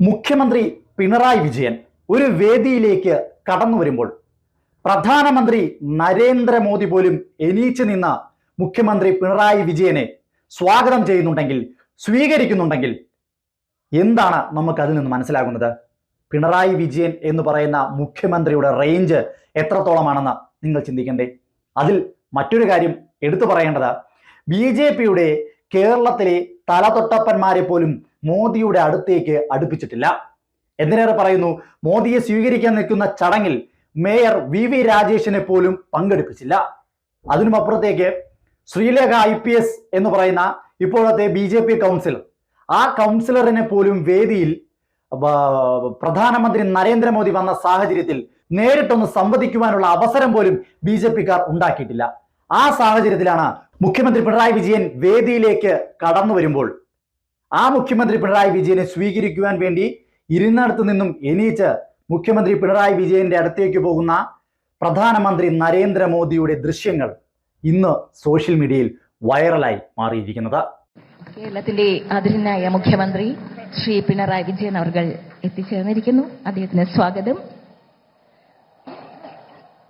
മുഖ്യമന്ത്രി പിണറായി വിജയൻ ഒരു വേദിയിലേക്ക് കടന്നു വരുമ്പോൾ പ്രധാനമന്ത്രി നരേന്ദ്രമോദി പോലും എണീച്ചു നിന്ന മുഖ്യമന്ത്രി പിണറായി വിജയനെ സ്വാഗതം ചെയ്യുന്നുണ്ടെങ്കിൽ സ്വീകരിക്കുന്നുണ്ടെങ്കിൽ എന്താണ് നമുക്ക് അതിൽ നിന്ന് മനസ്സിലാകുന്നത്? പിണറായി വിജയൻ എന്ന് പറയുന്ന മുഖ്യമന്ത്രിയുടെ റേഞ്ച് എത്രത്തോളമാണെന്ന് നിങ്ങൾ ചിന്തിക്കണ്ടേ? അതിൽ മറ്റൊരു കാര്യം എടുത്തു പറയേണ്ടത്. ബി ജെ പിയുടെ കേരളത്തിലെ തലതൊട്ടപ്പന്മാരെ പോലും മോദിയുടെ അടുത്തേക്ക് അടുപ്പിച്ചിട്ടില്ല. എന്തിനേറെ പറയുന്നു? മോദിയെ സ്വീകരിക്കാൻ നിൽക്കുന്ന ചടങ്ങിൽ മേയർ വി വി രാജേഷിനെ പോലും പങ്കെടുപ്പിച്ചില്ല. അതിനുമപ്പുറത്തേക്ക് ശ്രീലേഖ ഐ പി എസ് എന്ന് പറയുന്ന ഇപ്പോഴത്തെ ബി ജെ പി കൗൺസിലർ. ആ കൗൺസിലറിനെ പോലും വേദിയിൽ പ്രധാനമന്ത്രി നരേന്ദ്രമോദി വന്ന സാഹചര്യത്തിൽ നേരിട്ടൊന്ന് സംവദിക്കുവാനുള്ള അവസരം പോലും ബി ജെ പിക്കാർ ഉണ്ടാക്കിയിട്ടില്ല. ആ സാഹചര്യത്തിലാണ് മുഖ്യമന്ത്രി പിണറായി വിജയൻ വേദിയിലേക്ക് കടന്നു വരുമ്പോൾ ആ മുഖ്യമന്ത്രി പിണറായി വിജയനെ സ്വീകരിക്കുവാൻ വേണ്ടി ഇരുന്നിടത്തു നിന്നും എണീച്ച് മുഖ്യമന്ത്രി പിണറായി വിജയന്റെ അടുത്തേക്ക് പോകുന്ന പ്രധാനമന്ത്രി നരേന്ദ്രമോദിയുടെ ദൃശ്യങ്ങൾ ഇന്ന് സോഷ്യൽ മീഡിയയിൽ വൈറലായി മാറിയിരിക്കുന്നത്. കേരളത്തിന്റെ അതിരനായ മുഖ്യമന്ത്രി ശ്രീ പിണറായി വിജയൻ അവർ എത്തിച്ചേർന്നിരിക്കുന്നു. അദ്ദേഹത്തിന് സ്വാഗതം.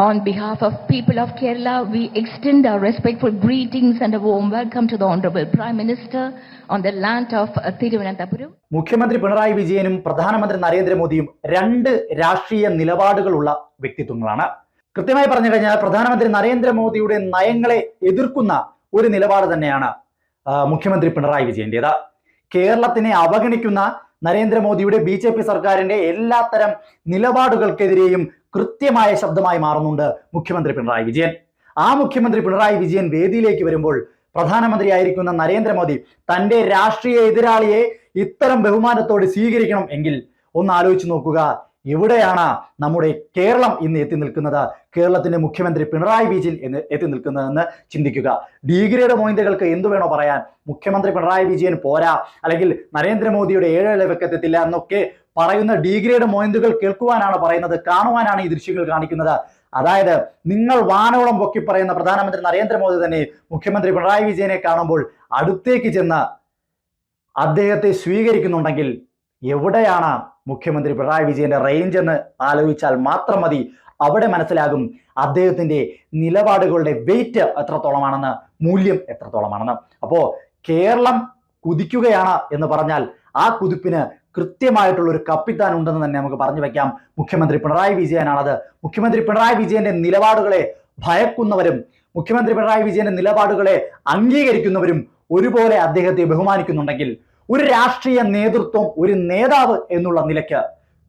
On behalf of people of Kerala, we extend our respectful greetings and a warm welcome to the Honorable Prime Minister on the land of Thiruvananthapuram. മുഖ്യമന്ത്രി പിണറായി വിജയനും പ്രധാനമന്ത്രി നരേന്ദ്രമോദിയും രണ്ട് രാഷ്ട്രീയ നിലപാടുകളുള്ള വ്യക്തിത്വങ്ങളാണ് കൃത്യമായി പറഞ്ഞു കഴിഞ്ഞാൽ പ്രധാനമന്ത്രി നരേന്ദ്രമോദിയുടെ നയങ്ങളെ എതിർക്കുന്ന ഒരു നിലപാട് തന്നെയാണ് മുഖ്യമന്ത്രി പിണറായി വിജയന്റേത് കേരളത്തിനെ അവഗണിക്കുന്ന നരേന്ദ്രമോദിയുടെ ബി ജെ പി സർക്കാരിന്റെ എല്ലാത്തരം നിലപാടുകൾക്കെതിരെയും കൃത്യമായ ശബ്ദമായി മാറുന്നുണ്ട് മുഖ്യമന്ത്രി പിണറായി വിജയൻ. ആ മുഖ്യമന്ത്രി പിണറായി വിജയൻ വേദിയിലേക്ക് വരുമ്പോൾ പ്രധാനമന്ത്രിയായിരിക്കുന്ന നരേന്ദ്രമോദി തന്റെ രാഷ്ട്രീയ എതിരാളിയെ ഇത്തരം ബഹുമാനത്തോടെ സ്വീകരിക്കണം എങ്കിൽ ഒന്ന് ആലോചിച്ച് നോക്കുക. എവിടെയാണ് നമ്മുടെ കേരളം ഇന്ന് എത്തി നിൽക്കുന്നത്. കേരളത്തിന്റെ മുഖ്യമന്ത്രി പിണറായി വിജയൻ എന്ന് എത്തി നിൽക്കുന്നതെന്ന് ചിന്തിക്കുക. ഡിഗ്രിയുടെ മോയിന്റുകൾക്ക് എന്തു വേണോ പറയാൻ മുഖ്യമന്ത്രി പിണറായി വിജയൻ പോരാ. അല്ലെങ്കിൽ നരേന്ദ്രമോദിയുടെ ഏഴേഴ് വെക്കത്തെത്തില്ല എന്നൊക്കെ പറയുന്ന ഡിഗ്രിയുടെ മോയിന്റുകൾ കേൾക്കുവാനാണ് പറയുന്നത് കാണുവാനാണ് ഈ ദൃശ്യങ്ങൾ കാണിക്കുന്നത്. അതായത് നിങ്ങൾ വാനോളം പൊക്കി പറയുന്ന പ്രധാനമന്ത്രി നരേന്ദ്രമോദി തന്നെ മുഖ്യമന്ത്രി പിണറായി വിജയനെ കാണുമ്പോൾ അടുത്തേക്ക് ചെന്ന് അദ്ദേഹത്തെ സ്വീകരിക്കുന്നുണ്ടെങ്കിൽ എവിടെയാണ് മുഖ്യമന്ത്രി പിണറായി വിജയന്റെ റേഞ്ച് എന്ന് ആലോചിച്ചാൽ മാത്രം മതി. അവിടെ മനസ്സിലാകും അദ്ദേഹത്തിന്റെ നിലപാടുകളുടെ വെയിറ്റ് എത്രത്തോളമാണെന്ന് മൂല്യം എത്രത്തോളമാണെന്ന്. അപ്പോ കേരളം കുതിക്കുകയാണ് എന്ന് പറഞ്ഞാൽ ആ കുതിപ്പിന് കൃത്യമായിട്ടുള്ള ഒരു കപ്പിത്താൻ ഉണ്ടെന്ന് തന്നെ നമുക്ക് പറഞ്ഞു വെക്കാം. മുഖ്യമന്ത്രി പിണറായി വിജയനാണത്. മുഖ്യമന്ത്രി പിണറായി വിജയന്റെ നിലപാടുകളെ ഭയക്കുന്നവരും മുഖ്യമന്ത്രി പിണറായി വിജയന്റെ നിലപാടുകളെ അംഗീകരിക്കുന്നവരും ഒരുപോലെ അദ്ദേഹത്തെ ബഹുമാനിക്കുന്നുണ്ടെങ്കിൽ ഒരു രാഷ്ട്രീയ നേതൃത്വം ഒരു നേതാവ് എന്നുള്ള നിലയ്ക്ക്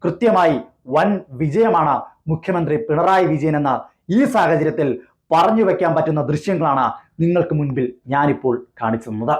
കൃത്യമായി വൻ വിജയമാണ് മുഖ്യമന്ത്രി പിണറായി വിജയൻ എന്ന ഈ സാഹചര്യത്തിൽ പറഞ്ഞു വെക്കാൻ പറ്റുന്ന ദൃശ്യങ്ങളാണ് നിങ്ങൾക്ക് മുൻപിൽ ഞാനിപ്പോൾ കാണിച്ചു തന്നത്.